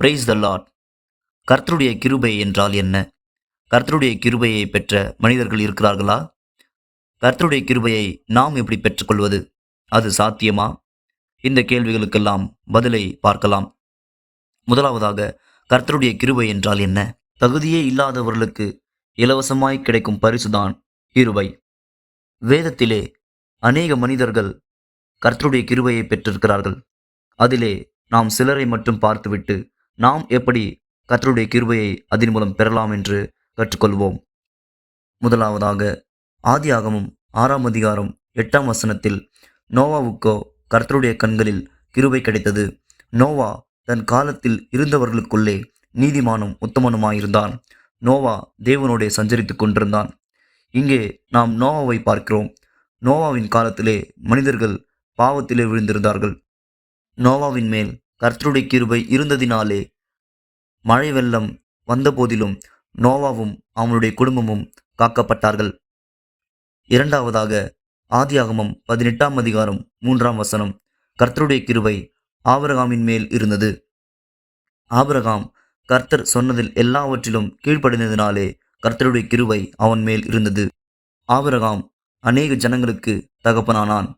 Praise the lot கர்த்தருடைய கிருபை என்றால் என்ன? கர்த்தருடைய கிருபையை பெற்ற மனிதர்கள் இருக்கிறார்களா? கர்த்தருடைய கிருபையை நாம் எப்படி பெற்றுக்கொள்வது? அது சாத்தியமா? இந்த கேள்விகளுக்கெல்லாம் பதிலை பார்க்கலாம். முதலாவதாக கர்த்தருடைய கிருபை என்றால் என்ன? தகுதியே இல்லாதவர்களுக்கு இலவசமாய் கிடைக்கும் பரிசுதான் கிருபை. வேதத்திலே அநேக மனிதர்கள் கர்த்தருடைய கிருபையை பெற்றிருக்கிறார்கள். அதிலே நாம் சிலரை மட்டும் பார்த்துவிட்டு நாம் எப்படி கர்த்தருடைய கிருபையை அதன் மூலம் பெறலாம் என்று கற்றுக்கொள்வோம். முதலாவதாக ஆதியாகமும் ஆறாம் அதிகாரம் எட்டாம் வசனத்தில் நோவாவுக்கோ கர்த்தருடைய கண்களில் கிருபை கிடைத்தது. நோவா தன் காலத்தில் இருந்தவர்களுக்குள்ளே நீதிமானும் உத்தமனுமாயிருந்தான். நோவா தேவனோடே சஞ்சரித்துக் கொண்டிருந்தான். இங்கே நாம் நோவாவை பார்க்கிறோம். நோவாவின் காலத்திலே மனிதர்கள் பாவத்திலே விழுந்திருந்தார்கள். நோவாவின் மேல் கர்த்தருடைய கிருபை இருந்ததினாலே மழை வெள்ளம் வந்தபோதிலும் நோவாவும் அவனுடைய குடும்பமும் காக்கப்பட்டார்கள். இரண்டாவதாக ஆதியாகமம் பதினெட்டாம் அதிகாரம் மூன்றாம் வசனம். கர்த்தருடைய கிருபை ஆபரகாமின் மேல் இருந்தது. ஆபரகாம் கர்த்தர் சொன்னதில் எல்லாவற்றிலும் கீழ்ப்படிந்ததினாலே கர்த்தருடைய கிருபை அவன் மேல் இருந்தது. ஆபரகாம் அநேக ஜனங்களுக்கு தகப்பனானான்.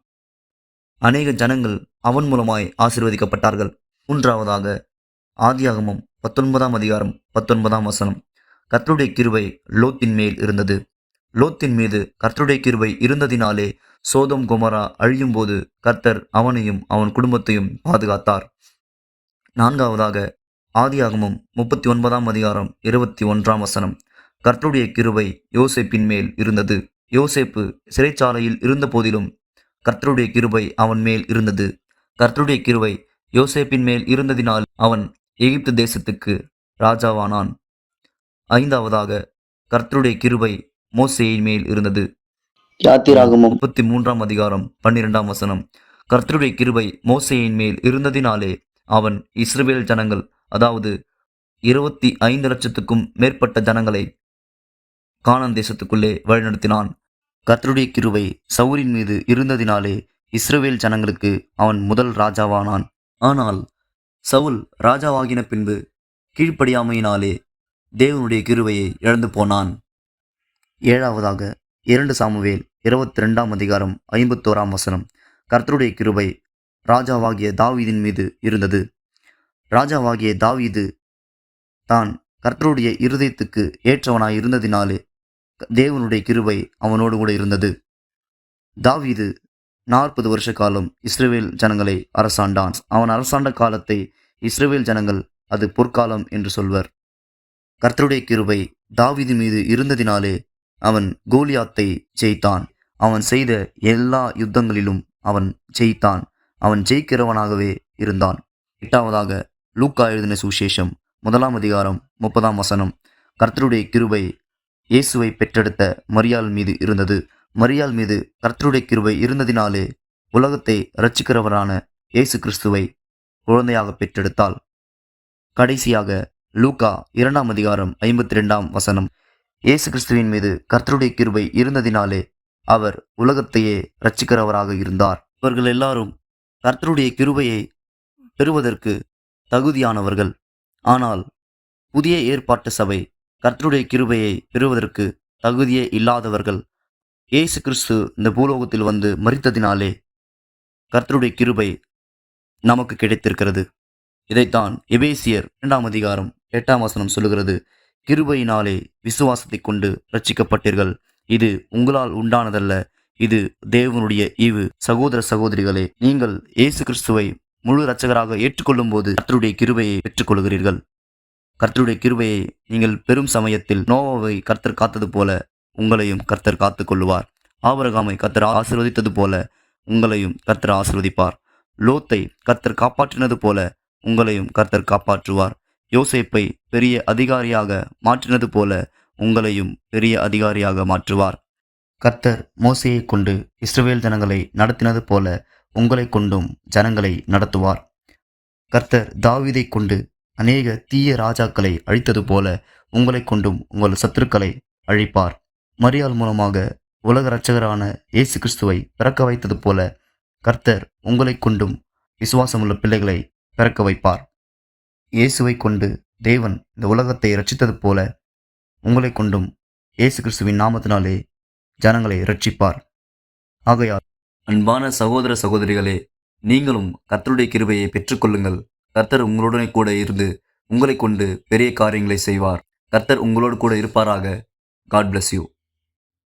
அநேக ஜனங்கள் அவன் மூலமாய் ஆசிர்வதிக்கப்பட்டார்கள். மூன்றாவதாக ஆதியாகமம் பத்தொன்பதாம் அதிகாரம் பத்தொன்பதாம் வசனம். கர்த்தருடைய கிருவை லோத்தின் மேல் இருந்தது. லோத்தின் மீது கர்த்தருடைய கிருவை இருந்ததினாலே சோதம் குமரா அழியும்போது கர்த்தர் அவனையும் அவன் குடும்பத்தையும் பாதுகாத்தார். நான்காவதாக ஆதியாகமும் முப்பத்தி ஒன்பதாம் அதிகாரம் இருபத்தி ஒன்றாம் வசனம். கர்த்தருடைய கிருவை யோசேப்பின் மேல் இருந்தது. யோசேப்பு சிறைச்சாலையில் இருந்த போதிலும் கர்த்தருடைய கிருவை அவன் மேல் இருந்தது. கர்த்தருடைய கிருவை யோசேப்பின் மேல் இருந்ததினால் அவன் எகிப்து தேசத்துக்கு ராஜாவானான். ஐந்தாவதாக கர்த்தருடைய கிருபை மோசேயின் மேல் இருந்தது. யாத்திராகமம். முப்பத்தி மூன்றாம் அதிகாரம் பன்னிரெண்டாம் வசனம். கர்த்தருடைய கிருபை மோசேயின் மேல் இருந்ததினாலே அவன் இஸ்ரவேல் ஜனங்கள் அதாவது இருபத்தி ஐந்து லட்சத்துக்கும் மேற்பட்ட ஜனங்களை கானான் தேசத்துக்குள்ளே வழிநடத்தினான். கர்த்தருடைய கிருபை சவுலின் மீது இருந்ததினாலே இஸ்ரவேல் ஜனங்களுக்கு அவன் முதல் ராஜாவானான். ஆனால் சவுல் ராஜாவாகின பின்பு கீழ்ப்படியாமையினாலே தேவனுடைய கிருவையை இழந்து போனான். ஏழாவதாக இரண்டு சாமுவேல் இருபத்தி ரெண்டாம் அதிகாரம் ஐம்பத்தோராம் வசனம். கர்த்தருடைய கிருபை ராஜாவாகிய தாவீதின் மீது இருந்தது. ராஜாவாகிய தாவீது தான் கர்த்தருடைய இருதயத்துக்கு ஏற்றவனாய் இருந்ததினாலே தேவனுடைய கிருபை அவனோடு கூட இருந்தது. தாவீது நாற்பது வருஷ காலம் இஸ்ரேவேல் ஜனங்களை அரசாண்டான். அவன் அரசாண்ட காலத்தை இஸ்ரேவேல் ஜனங்கள் அது பொற்காலம் என்று சொல்வர். கர்த்தருடைய கிருபை தாவீது மீது இருந்ததினாலே அவன் கோலியாத்தை ஜெயித்தான். அவன் செய்த எல்லா யுத்தங்களிலும் அவன் ஜெயித்தான். அவன் ஜெயிக்கிறவனாகவே இருந்தான். எட்டாவதாக லூக்கா எழுதின சுவிசேஷம் முதலாம் அதிகாரம் முப்பதாம் வசனம். கர்த்தருடைய கிருபை இயேசுவை பெற்றெடுத்த மரியாள் மீது இருந்தது. மரியாள் மீது கர்த்தருடைய கிருவை இருந்ததினாலே உலகத்தை ரட்சிக்கிறவரான இயேசு கிறிஸ்துவை குழந்தையாக பெற்றெடுத்தாள். கடைசியாக லூகா இரண்டாம் அதிகாரம் ஐம்பத்தி ரெண்டாம் வசனம். இயேசு கிறிஸ்துவின் மீது கர்த்தருடைய கிருபை இருந்ததினாலே அவர் உலகத்தையே ரட்சிக்கிறவராக இருந்தார். இவர்கள் எல்லாரும் கர்த்தருடைய கிருபையை பெறுவதற்கு தகுதியானவர்கள். ஆனால் புதிய ஏற்பாட்டு சபை கர்த்தருடைய கிருபையை பெறுவதற்கு தகுதியே இல்லாதவர்கள். இயேசு கிறிஸ்து இந்த பூலோகத்தில் வந்து மறித்ததினாலே கர்த்தருடைய கிருபை நமக்கு கிடைத்திருக்கிறது. இதைத்தான் எபேசியர் இரண்டாம் அதிகாரம் எட்டாம் வசனம் சொல்லுகிறது. கிருபையினாலே விசுவாசத்தை கொண்டு ரட்சிக்கப்பட்டீர்கள் இது உங்களால் உண்டானதல்ல. இது தேவனுடைய ஈவு. சகோதர சகோதரிகளே நீங்கள் இயேசு கிறிஸ்துவை முழு இரட்சகராக ஏற்றுக்கொள்ளும் போது கர்த்தருடைய கிருபையை பெற்றுக்கொள்கிறீர்கள். கர்த்தருடைய கிருபையை நீங்கள் பெரும் சமயத்தில் நோவாவை கர்த்தர் காத்தது போல உங்களையும் கர்த்தர் காத்து கொள்ளுவார் ஆபரகாமை கர்த்தர் ஆசீர்வதித்தது போல உங்களையும் கர்த்தர் ஆசிர்வதிப்பார். லோத்தை கர்த்தர் காப்பாற்றினது போல உங்களையும் கர்த்தர் காப்பாற்றுவார். யோசேப்பை பெரிய அதிகாரியாக மாற்றினது போல உங்களையும் பெரிய அதிகாரியாக மாற்றுவார். கர்த்தர் மோசையை கொண்டு இஸ்ரவேல் ஜனங்களை நடத்தினது போல உங்களை கொண்டும் ஜனங்களை நடத்துவார். கர்த்தர் தாவிதை கொண்டு அநேக தீய ராஜாக்களை அழித்தது போல உங்களை கொண்டும் உங்கள் சத்துருக்களை அழிப்பார். மரியாள் மூலமாக உலக இரட்சகரான இயேசு கிறிஸ்துவை பிறக்க வைத்தது போல கர்த்தர் உங்களை கொண்டும் விசுவாசமுள்ள பிள்ளைகளை பிறக்க வைப்பார். இயேசுவை கொண்டு தேவன் இந்த உலகத்தை ரட்சித்தது போல உங்களை கொண்டும் இயேசு கிறிஸ்துவின் நாமத்தினாலே ஜனங்களை ரட்சிப்பார் ஆகையால் அன்பான சகோதர சகோதரிகளே நீங்களும் கர்த்தருடைய கிருபையை பெற்றுக்கொள்ளுங்கள். கர்த்தர் உங்களுடனே கூட இருந்து உங்களை கொண்டு பெரிய காரியங்களை செய்வார். கர்த்தர் உங்களோடு கூட இருப்பாராக. God bless you